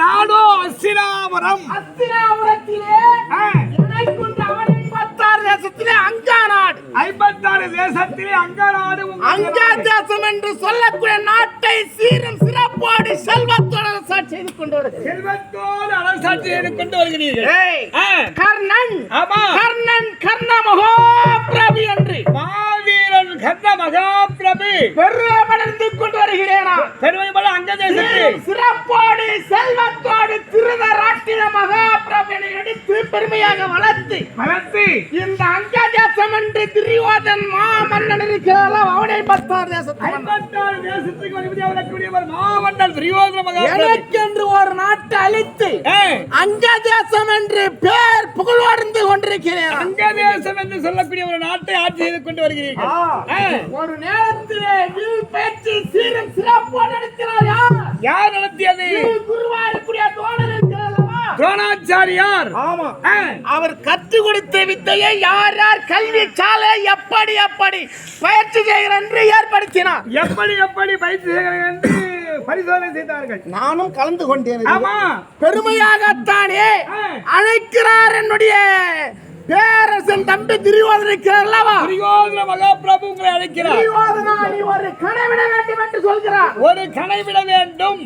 நாடோ அசிராபுரம் அஸ்தினாபுரத்திலே ஆ, இணைக்குண்ட அவனை பத்தாறு தேசத்திலே அங்கா நாடு ஐம்பத்தாறு தேசத்திலே அங்க நாடு. அங்கா தேசம் என்று சொல்லக்கூடிய நாட்டை சீரும் சிறப்போடு செல்வத்தோடு அரசாட்சி செய்து கொண்டு வருகிறது செல்வத்தோடு அரசாட்சியை கொண்டு வருகிறீர்கள். கர்ணன் ஆமா. கர்ணன் கர்ண மகோபிரபு என்று. மாவீரன் கர்ண மகாபிரபு. பெருமடைந்து கொண்டு வருகிறேனா பெருமை பல அங்க தேசத்தில் சிறப்போடு செல்வத்தோடு திருதராட்டின மகாபிரபனை எடுத்து பெருமையாக வளர்த்து வளர்த்து இந்த அங்க தேசம் என்று திரியோதன் மா மன்னன் இருக்கிறாரோ அவனை பத்தார் தேசத்தை ஐம்பத்தாறு தேசத்துக்கு அதிபதியாக வரக்கூடியவர் மாமண்டல் துரியோதன எனக்கென்று ஒரு நாட்டை அழித்து அங்க தேசம் என்று பேர் புகழ்வடைந்து கொண்டிருக்கிறேன். அங்க தேசம் என்று சொல்லக்கூடிய ஒரு நாட்டை ஆட்சி செய்து கொண்டு வருகிறீர்கள். ஒரு நேரத்திலே பேச்சு சீரும் சிறப்போடு நடத்தினார் யார் நடத்தியது? வில் குருவாயிருக்கூடிய தோழர்? துரோணாச்சாரியார். ஆமா. அவர் கத்து கொடுத்த வித்தையை யார் யார் கல்வி சாலை எப்படி எப்படி பயிற்சி செய்கிறார் என்று ஏற்படுத்தினார். எப்படி எப்படி பயிற்சி செய்கிறார்கள் என்று பரிசோதனை செய்தார்கள். நானும் கலந்து கொண்டேன். ஆமா. பெருமையாகத்தானே. அழைக்கிறார் என்னுடைய பேரரசன் தம்பி திரியோதன் அல்லவா துரியோதன மகாபிரபு உங்களை அழைக்கிறார். திரியோதனா நீ ஒரு கனவிட வேண்டும் என்று சொல்கிறார். ஒரு கணை விட வேண்டும்.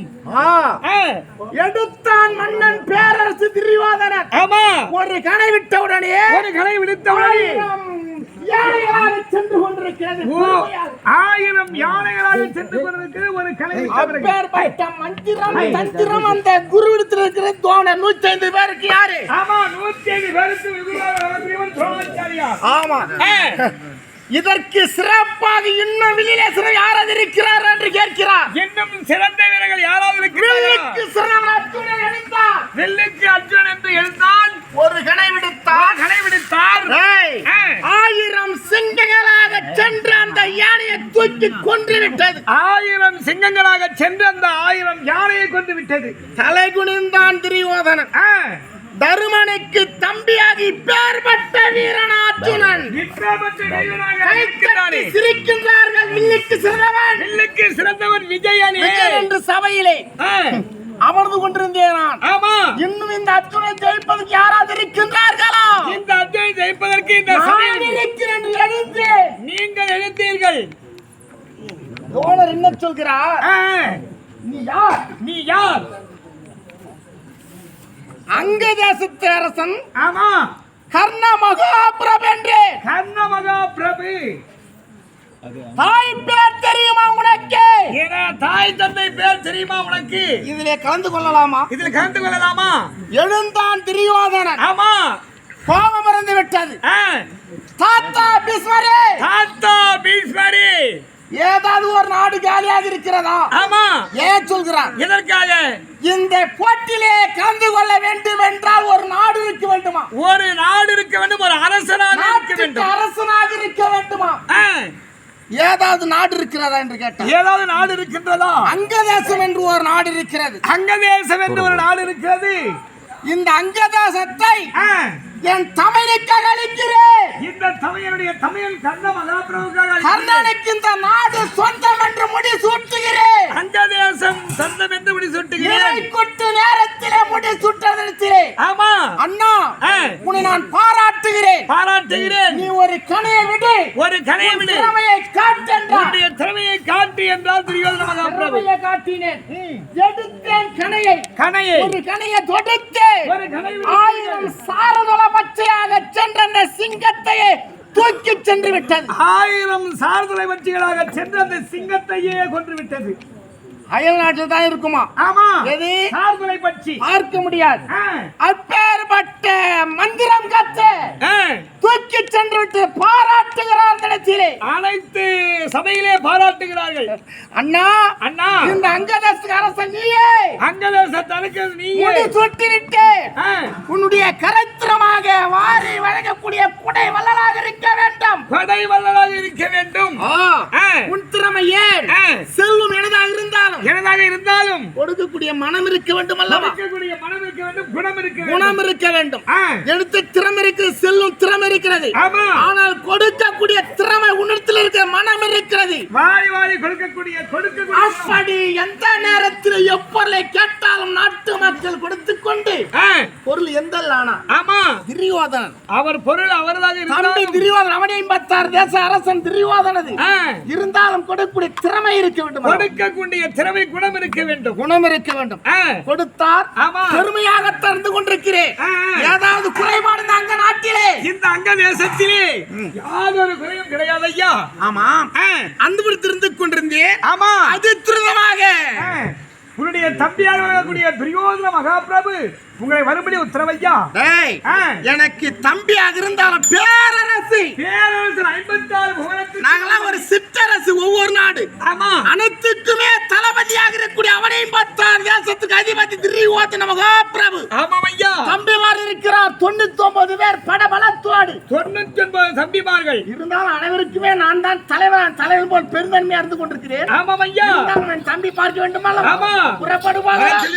எடுத்தான் மன்னன் பேரரசு திரியோதனன் ஆமா. ஒரு கனை விட்ட உடனே ஒரு கணை விடுத்தவரை ஆயிரம் யானைகளாக சென்று கொண்டிருக்கிறது. ஆயிரம் யானைகளாக சென்று கொண்டிருக்கிறது ஒரு அப்பேற்பட்ட மந்திரம் தந்திரம் அந்த குருவிடத்தில் இருக்கிற தோணர் நூத்தி ஐந்து பேருக்கு யாரு? ஆமா நூத்தி ஐந்து பேருக்கு ஆமா. இதற்கு சிறப்பாக இன்னும் வெளியிலே யாராவது இருக்கிறார் என்று கேட்கிறார். இன்னும் சிறந்த வீரர்கள் யாராவது வில்லுக்கு சிறந்த அர்ஜுனன் அடித்தார். வெள்ளுக்கு அர்ஜுனன் என்று எழுந்தான். ஒரு கணை விடுத்தார். கணை விடுத்தார். ஆயிரம் சிங்கங்களாக சென்று அந்த யானையை தூக்கி கொன்று விட்டது ஆயிரம் சிங்கங்களாக சென்று அந்த ஆயிரம் யானையை கொண்டு விட்டது தலை குனிந்தான் திரியோதனன் தருமனுக்கு தம்பியாகி பேர்பட்ட வீரன் அர்ஜுனன் விக்ரமற்ற வீரனாக கை கட்டி இருக்கிறானே. சிரிக்கின்றார்கள். வில்லுக்கு சிறந்தவன். வெள்ளுக்கு சிறந்தவன் விஜயனே. என்று சபையிலே அமர்ந்து கொண்டிருந்தேன் நான். ஆமா. இன்னும் இந்த அர்ஜுனை ஜெயிப்பதற்கு யாராவது இருக்கின்றார்களா இந்த அர்ஜுனை ஜெயிப்பதற்கு இந்த எழுந்து நீங்கள் எழுத்தீர்கள் தோழர் என்ன சொல்கிறார்? நீ யார்? நீ யார்? அங்க தேசத்து அரசன். ஆமா. கர்ண மகாபிரபு என்று. கர்ண மகாபிரபு தாய் பேர் தெரியுமா உனக்கு? என தாய் தந்தை பேர் தெரியுமா உனக்கு? இதிலே கலந்து கொள்ளலாமா? இதில் கலந்து கொள்ளலாமா? எழுந்தான் திரியோதனன். ஆமா. கோபம் மறந்து விட்டது தாத்தா பீஸ்மரே தாத்தா பீஷ்மரி. ஏதாவது ஒரு நாடு காலியாக இருக்கிறதா? ஆமா. ஏன் சொல்கிறான்? எதற்காக? இந்த போட்டியிலே கலந்து கொள்ள வேண்டும் என்றால் ஒரு நாடு இருக்க வேண்டுமா? ஒரு நாடு இருக்க வேண்டும் ஒரு அரசனாக இருக்க வேண்டும். அரசனாக இருக்க வேண்டுமா? ஏதாவது நாடு இருக்கிறதா என்று கேட்டார் ஏதாவது நாடு இருக்கின்றதா? அங்க தேசம் என்று ஒரு நாடு இருக்கிறது. அங்கதேசம் என்று ஒரு நாடு இருக்கிறது. இந்த அங்க தேசத்தை என் தமிழுக்காக அளிக்கிறேன் இந்த தமையனுடைய தமிழ் கர்ண மகாபிரபுக்காக. கர்ணனுக்கு இந்த நாடு சொந்தம் என்று முடி சூட்டுகிறேன் அங்கதேசம் சொந்தம் என்று முடி சுட்டுகிறேன் கொட்டு நேரத்திலே முடி சுட்டதற்கு ஆமா. அண்ணா உன்னை நான் பாராட்டுகிறேன் பாராட்டுகிறேன் நீ ஒரு கணையை விடு. ஒரு கணையை விடு. திறமையை காட்டென்றார் உன்னுடைய திறமையை காட்டு என்றால் துரியோதன மகாபிரபு காட்டினேன். எடுத்தேன் கணையை. கணையை. ஒரு கணையை தொடுத்து ஆயிரம் சாரதள பச்சையாக சென்ற சிங்கத்தையே தூக்கி சென்று விட்டது ஆயிரம் சார்தலை வச்சிகளாக சென்று அந்த சிங்கத்தையே கொன்று விட்டது அயல் நாட்டில் தான் இருக்குமா? ஆமா. எது? சார்தலை பட்சி. பார்க்க முடியாது. ஆ, அப்பேற்பட்ட மந்திரம் கத்து. தூக்கி சென்று விட்டு பாராட்டுகிறார் தினத்திலே. அனைத்து சபையிலே பாராட்டுகிறார்கள். அண்ணா அண்ணா. இந்த அங்கதேச அரசன் நீயே. அங்கதேசத்தனுக்கு நீயே. முடி சுட்டி விட்டு உன்னுடைய கரைத்திரமாக வாரி வழங்கக்கூடிய குடை வள்ளலாக இருக்க வேண்டும். படை வல்லலாக இருக்க வேண்டும். உன் திறமை ஏன்? ஆ, செல்வம் எனதாக இருந்தாலும் எனதாக இருந்தாலும் கொடுக்கக்கூடிய மனம் இருக்க வேண்டும் அல்லவா இருக்கக்கூடிய மனம் இருக்க வேண்டும் குணம் இருக்க வேண்டும். குணம் இருக்க வேண்டும். ஆ, எடுத்து திறமை இருக்கிறது செல்லும் திறமை இருக்கிறது. ஆனால் கொடுக்கக்கூடிய திறமை உன்னிடத்தில் இருக்கிற மனம் இருக்கிறது. வாரி வாரி கொடுக்கக்கூடிய கொடுக்கக்கூடிய அப்படி எந்த நேரத்தில் எப்பொருளை கேட்டாலும் நாட்டு மக்கள் கொடுத்து கொண்டு பொருள் எந்த ஆனா? ஆமா. திரியோதனன். அவர் பொருள் அவரதாக தம்பி இருந்தாலும் திரியோதனன் அவனே ஐம்பத்தாறு தேச அரசன் திரியோதனது. இருந்தாலும் கொடுக்கக்கூடிய திறமை இருக்க வேண்டும்? கொடுக்கக்கூடிய திறமை குணம் இருக்க வேண்டும். குணம் இருக்க வேண்டும். கொடுத்தார் ஆமா. பெருமையாக தந்து கொண்டிருக்கிறேன். ஏதாவது குறைபாடு இந்த அங்க நாட்டிலே. இந்த அங்க தேசத்திலே யாதொரு குறையும் கிடையாது ஐயா ஆமா அந்த இருந்து கொண்டிருந்தேன். ஆமா. அது திருதமாக. உன்னுடைய தம்பியாக வரக்கூடிய துரியோதன மகாபிரபு உங்களை வரும்படி உத்தரவையா. எனக்கு தம்பியாக இருந்தாலும் பேரரசு. பேரரசர் ஐம்பத்தாறு புவனத்துக்கு நாங்கெல்லாம் ஒரு சிற்றரசு ஒவ்வொரு நாடு. ஆமா. அனைத்துக்குமே தளபதியாக இருக்கக்கூடிய அவனையும் பத்தாறு தேசத்துக்கு அதிபதி திரியோதன மகாபிரபு. ஆமாம் ஐயா தம்பிமார் இருக்கிறார். தொண்ணூத்தி ஒன்பது பேர் படபலத்தோடு. தொண்ணூத்தி ஒன்பது தம்பிமார்கள். இருந்தாலும் அனைவருக்குமே நான் தான் தலைவர் தலைவர் போல் பெருந்தன்மையா இருந்து கொண்டிருக்கிறேன். ஆமாம் ஐயா இருந்தாலும் என் தம்பி பார்க்க வேண்டும் ஆமா. புறப்பட்டு வாருங்கள்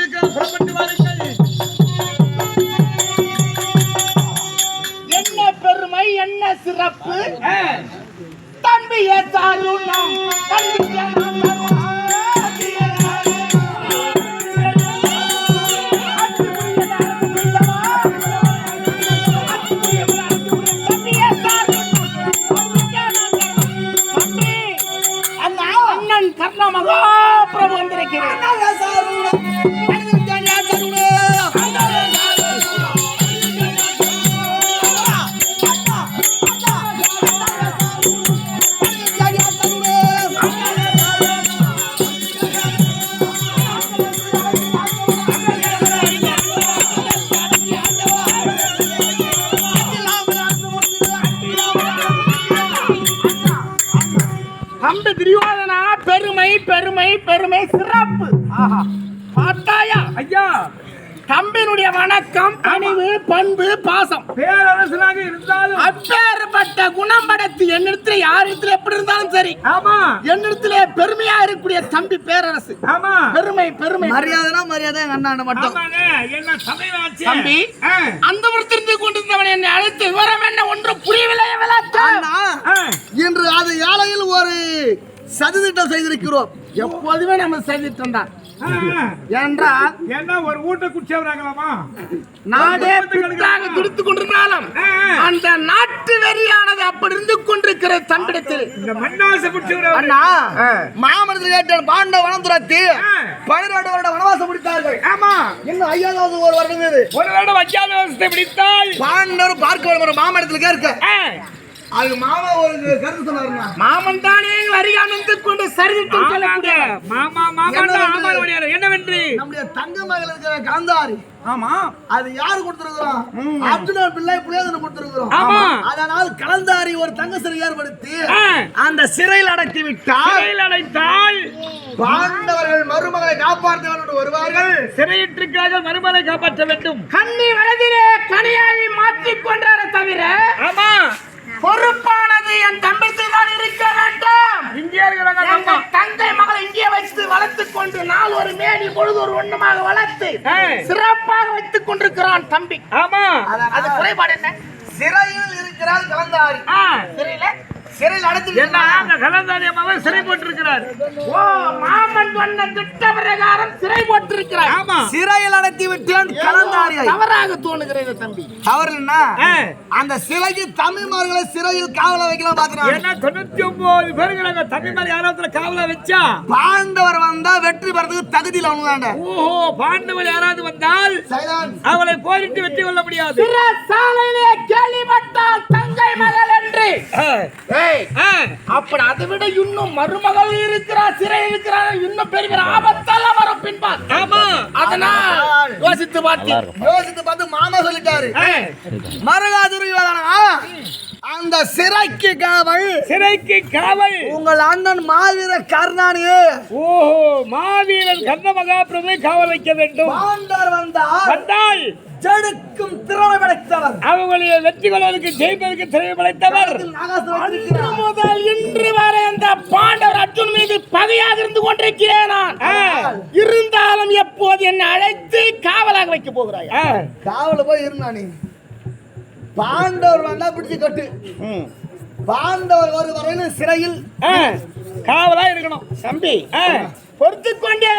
என்ன பெருமை என்ன சிறப்பு? ஆ, தம்பி ஏத்தாருணம் பார்த்தாயா? ஐயா. தம்பினுடைய வணக்கம் பணிவு பண்பு பாசம். பேரரசனாக இருந்தாலும் அப்பேற்பட்ட குணம் படைத்து என்னிடத்துல யாரிடத்துல எப்படி இருந்தாலும் சரி. ஆமா. என்னிடத்துல பெருமையா இருக்கக்கூடிய தம்பி பேரரசு. ஆமா. பெருமை பெருமை. மரியாதைனா மரியாதை எங்க அண்ணாண்ட மட்டும். ஆமாங்க. என்ன சமையலாச்சு தம்பி அந்த விருத்திருந்து கொண்டிருந்தவன் என்னை அழைத்து விவரம் என்ன ஒன்றும் புரியவில்லை அண்ணா இன்று அது ஏழையில் ஒரு சதித்திட்டம் செய்திருக்கிறோம். எப்போதுமே நம்ம செய்துட்டு தான். என்றால் என்ன ஒரு ஊட்ட குடிச்சவராங்களாமா நாடே பித்தாக துடித்துக் கொண்டிருந்தாலும். அந்த நாட்டு வெறியானது அப்படி இருந்து கொண்டிருக்கிற தம்பிடத்தில். இந்த மண்ணாசை குடிச்சவரா அண்ணா மாமனத்தில் கேட்டால் பாண்ட வனம் துரத்தி ஆ. பன்னிரண்டு வருட வனவாசம் முடித்தார்கள் ஆமா. இன்னும் ஐயாவது ஒரு வருடம் ஒரு வருடம் அஜாத வருஷத்தை பிடித்தால் பாண்டவர் பார்க்க வேண்டும் மாமனத்தில் கேட்க. அது மாமா ஒரு கருத்து சொன்னாருண்ணா மாமன் தானே அறியாமிருந்து கொண்டு ஆமாங்க. சொல்லக்கூடிய மாமா மாமா என்னவென்று? ஆமா ஒடியாரு. என்னவென்று? நம்முடைய தங்க மகள் இருக்கிற காந்தாரி. ஆமா. அது யாரு கொடுத்திருக்கிறோம்? அர்ஜுனன் பிள்ளை புளியாதன கொடுத்திருக்கிறோம். ஆமா. அதனால் கலந்தாரி ஒரு தங்க சிறை ஏற்படுத்தி அந்த சிறையில் அடக்கி விட்டால் சிறையில் அடைத்தால் பாண்டவர்கள் மருமகளை காப்பாற்ற வேண்டும் வருவார்கள். சிறையிட்டிருக்காக மறுமலை காப்பாற்ற வேண்டும். கண்ணி வலதிலே கனியாயை மாற்றிக் கொண்டார தவிர ஆமா. பொறுப்பானது என் தம்பிக்கு தான் இருக்க வேண்டும். இங்கே எங்கள் தங்கை மகளை இங்கே வைத்து வளர்த்துக் கொண்டு நாள் ஒரு மேனி பொழுது ஒரு ஒண்ணுமாக வளர்த்து. சிறப்பாக வைத்துக் கொண்டிருக்கிறான் தம்பி. ஆமா. அது குறைபாடு என்ன? சிறையில் இருக்கிறார் கலந்தாரி. தெரியல சிறையில் அடைத்து என்ன அந்த கலந்தாரி அம்மாவை சிறை போட்டிருக்கிறார். ஓ மாமன் சொன்ன திட்ட பிரகாரம் சிறை போட்டிருக்கிறார். ஆமா. சிறையில் அடைத்து விட்டேன் கலந்தாரியை தவறாக தோணுகிறது தம்பி. தவறுனா ஆ, அந்த சிறைக்கு தமிழ்மார்களை சிறையில் காவல வைக்கலாம் பாக்குறாங்க ஏன்னா தொண்ணூத்தி ஒன்பது பேருங்கிறாங்க தமிழ் மாதிரி யாராவது காவலா வச்சா? பாண்டவர் வந்தா வெற்றி பெறதுக்கு தகுதியில் அவனுதாண்ட. ஓஹோ பாண்டவர் யாராவது வந்தால் அவளை போரிட்டு வெற்றி கொள்ள முடியாது. சாலையிலே கேள்விப்பட்டால் தங்கை மகள் என்று. அப்படி அதை விட இன்னும் மருமகள் இருக்கிறா சிறை இருக்கிறா இன்னும் பெரிய பெரிய ஆபத்தெல்லாம் வரும் பின்பால் ஆமா. அதனால் யோசித்து பார்த்தேன் யோசித்து பார்த்து மாமா சொல்லிட்டாரு. மருகாதுரிவாதனா அந்த சிறைக்கு காவல். சிறைக்கு காவல். உங்கள் அண்ணன் மாவீர கருணாநிதி. ஓஹோ மாவீரன் கர்ண மகாபிரபுவை காவல் வைக்க வேண்டும். வந்தால் வந்தால் ஜெடுக்கும் திறமை படைத்தவர். அவங்களை வெற்றி கொள்வதற்கு ஜெயிப்பதற்கு திறமை படைத்தவர். இருக்கிறார். முதல் இன்று வரை அந்த பாண்டவர் அர்ஜுன் மீது பகையாக இருந்து கொண்டிருக்கிறேன். நான் இருந்தாலும் எப்போது என்னை அழைத்து காவலாக வைக்க போகிறாய்? காவல போய் இருந்தா நீ. பாண்டவர் வந்தா பிடிச்சு கட்டு. பாண்டவர் ஒரு வரையிலும் சிறையில். காவலா இருக்கணும். தம்பி பொறுத்து கொண்டே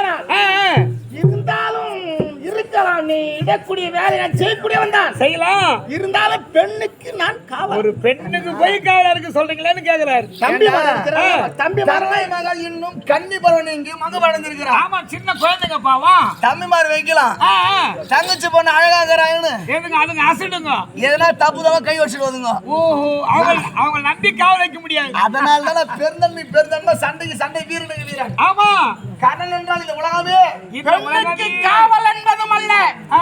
இருந்தாலும் இருக்கலாம். நீ இடக்கூடிய வேலை நான் செய்யக்கூடியவன் தான் செய்யலாம் இருந்தாலும் பெண்ணுக்கு நான் காவல் ஒரு பெண்ணுக்கு போய் காவலா இருக்கு சொல்றீங்களேன்னு கேக்குறாரு. தம்பி. தம்பி மகன் மகள் இன்னும் கன்னி பருவம் இங்கு மக அடைஞ்சிருக்கிறான் ஆமா சின்ன குழந்தைங்க பாவம் தம்பிமார் வைக்கலாம். ஆ, ஆ, தங்கச்சி பொண்ணு அழகாகிறாங்கன்னு எதுங்க அதுங்க அசடுங்க எதனா தப்பு தவா கை வச்சுட்டு வந்துங்க ஓஹோ அவங்க அவங்க நம்பி காவல் வைக்க முடியாது. அதனால தான் பெருந்தன்மை பெருந்தன்மை சண்டைக்கு சண்டை வீரனுக்கு வீரன். ஆமா. கண்ணன் என்றால் இந்த உலகமே இந்த பெண்ணுக்கு உலகமே- காவல் என்பதும் அல்ல ஆ,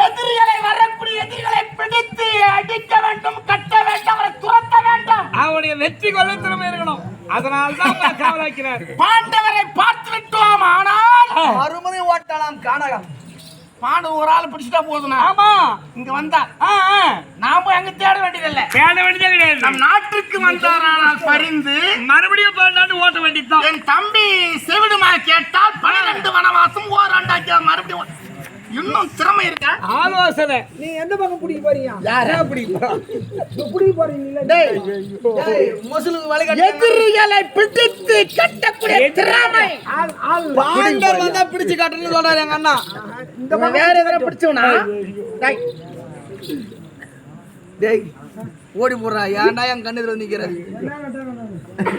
எதிரிகளை வரக்கூடிய எதிரிகளை பிடித்து அடிக்க வேண்டும் கட்ட வேண்டும் அவரை துரத்த வேண்டும். அவனுடைய வெற்றி கொள்ள திறமை இருக்கணும். அதனால தான் உங்களை காவல் வைக்கிறார் பாண்டவரை பார்த்து விட்டோம் ஆனால் மறுமுறை ஓட்டலாம் காணகம் பாண்டு ஒரு ஆள் பிடிச்சிட்டா போதுனா ஆமா. இங்க ஆ. நாம அங்க தேட வேண்டியதில்லை. தேட வேண்டியதே கிடையாது. நம் நாட்டுக்கு வந்தாரானால் பரிந்து மறுபடியும் பண்ணாண்டு ஓட்ட வேண்டியதுதான். என் தம்பி செவிடுமா கேட்டால் பன்னிரண்டு வனவாசம் ஓராண்டாக்கிய மறுபடியும் இன்னும் திறமை இருக்கா? ஆலோசனை. நீ எந்த பக்கம் பிடிக்க போறீங்க? யாரு? பிடிக்க போறீங்க முசலுக்கு வழி எதிரிகளை பிடித்து கட்டக்கூடிய திறமை. பாண்டர் வந்தா பிடிச்சு காட்டுன்னு சொல்றாரு எங்க அண்ணா. இவன் வேற எதிர பிடிச்சவனா டேய், டேய். ஓடி போடுறா. ஏன்டா என் கண்ணு எதிர நிக்கிற?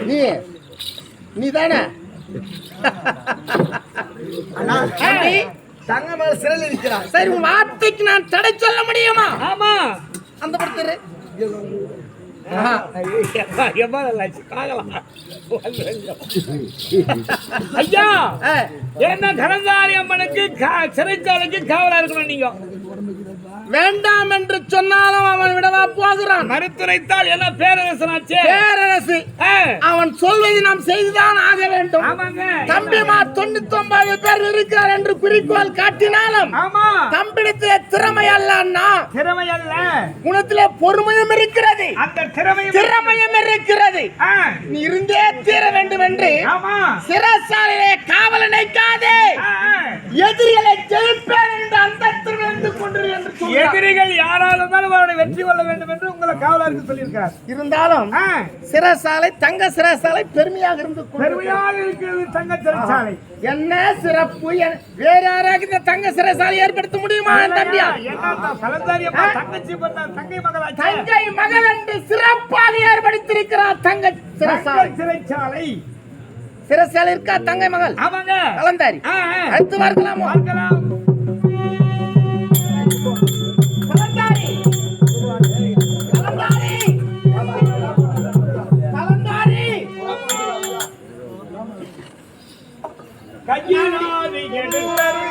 நீ நீ தானே? தங்க மேல சிறையில் இருக்கிறான் சரி உன் வார்த்தைக்கு நான் தடை சொல்ல முடியுமா? ஆமா. அந்த படுத்துரு. ஐயா என்ன கரந்தாரி அம்மனுக்கு சிறைச்சாலைக்கு காவலா இருக்கணும் நீங்க. வேண்டாம் என்று சொன்னாலும் அவன் விடவா போகிறான். மறுத்துரைத்தால் என்ன பேரரசனாச்சே? பேரரசு அவன் சொல்வதை நாம் செய்துதான் ஆக வேண்டும். தம்பிமார் தொண்ணூத்தி ஒன்பது பேர் இருக்கிறார் என்று குறிக்கோள் காட்டினாலும் தம்பிடத்திலே திறமை அல்ல திறமை அல்ல. குணத்திலே பொறுமையும் இருக்கிறது. அந்த திறமை திறமையும் இருக்கிறது. நீ இருந்தே தீர வேண்டும் என்று ஆமா. சிறைச்சாலையிலே காவல் நினைக்காதே. எதிரிகளை ஜெயிப்பேன் என்று எதிரிகள் யாராலும் இருந்தாலும் அவரை வெற்றி கொள்ள வேண்டும் என்று உங்களை காவலருக்கு சொல்லியிருக்கார் இருந்தாலும் சிறைசாலை தங்க சிறைசாலை பெருமையாக இருந்து. பெருமையாக இருக்கிறது தங்க சிறைச்சாலை. என்ன சிறப்பு? வேற யாராவது இந்த தங்க சிறைசாலை ஏற்படுத்த முடியுமா தம்பியா? தங்கை மகள் என்று சிறப்பாக ஏற்படுத்தியிருக்கிறார் தங்க சிறைசாலை சிறைச்சாலை. சிறைசாலை இருக்கா தங்கை மகள்? ஆமாங்க. கலந்தாரி. அடுத்து பார்க்கலாமோ? பார்க்கலாம். கையிலாது எடுத்தருள்